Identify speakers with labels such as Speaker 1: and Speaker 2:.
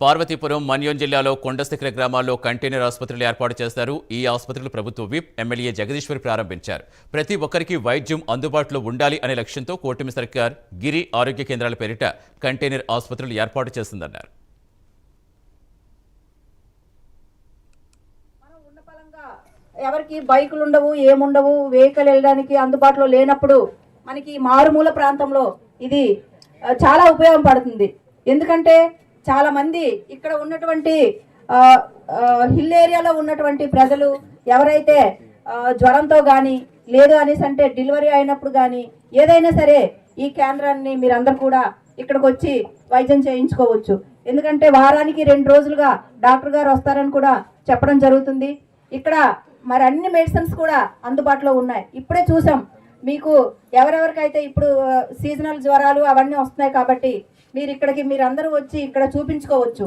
Speaker 1: పార్వతీపురం మన్యం జిల్లాలో కొండశిఖర గ్రామాల్లో కంటైనర్ ఆసుపత్రులు ఏర్పాటు చేస్తారు. ఈ ఆసుపత్రులు ప్రభుత్వ విప్ ఎమ్మెల్యే జగదీశ్వరి ప్రారంభించారు. ప్రతి ఒక్కరికి వైద్యం అందుబాటులో ఉండాలి అనే లక్ష్యంతో కూటమి సర్కార్ గిరి ఆరోగ్య కేంద్రాల పేరిట కంటైనర్ ఆసుపత్రులు ఏర్పాటు చేస్తుందన్నారు
Speaker 2: ఎవరికి బైకులు ఉండవు ఏముండవు వెహికల్ వెళ్ళడానికి అందుబాటులో లేనప్పుడు మనకి మారుమూల ప్రాంతంలో ఇది చాలా ఉపయోగపడుతుంది ఎందుకంటే చాలా మంది ఇక్కడ ఉన్నటువంటి హిల్ ఏరియాలో ఉన్నటువంటి ప్రజలు ఎవరైతే జ్వరంతో కానీ లేదు అనేసి అంటే డెలివరీ అయినప్పుడు కానీ ఏదైనా సరే ఈ కేంద్రాన్ని మీరందరూ కూడా ఇక్కడికి వచ్చి వైద్యం చేయించుకోవచ్చు. ఎందుకంటే వారానికి రెండు రోజులుగా డాక్టర్ గారు వస్తారని కూడా చెప్పడం జరుగుతుంది. ఇక్కడ మరి అన్ని మెడిసిన్స్ కూడా అందుబాటులో ఉన్నాయి. ఇప్పుడే చూసాం. మీకు ఎవరెవరికైతే ఇప్పుడు సీజనల్ జ్వరాలు అవన్నీ వస్తున్నాయి కాబట్టి మీరు ఇక్కడికి మీరు అందరూ వచ్చి ఇక్కడ చూపించుకోవచ్చు.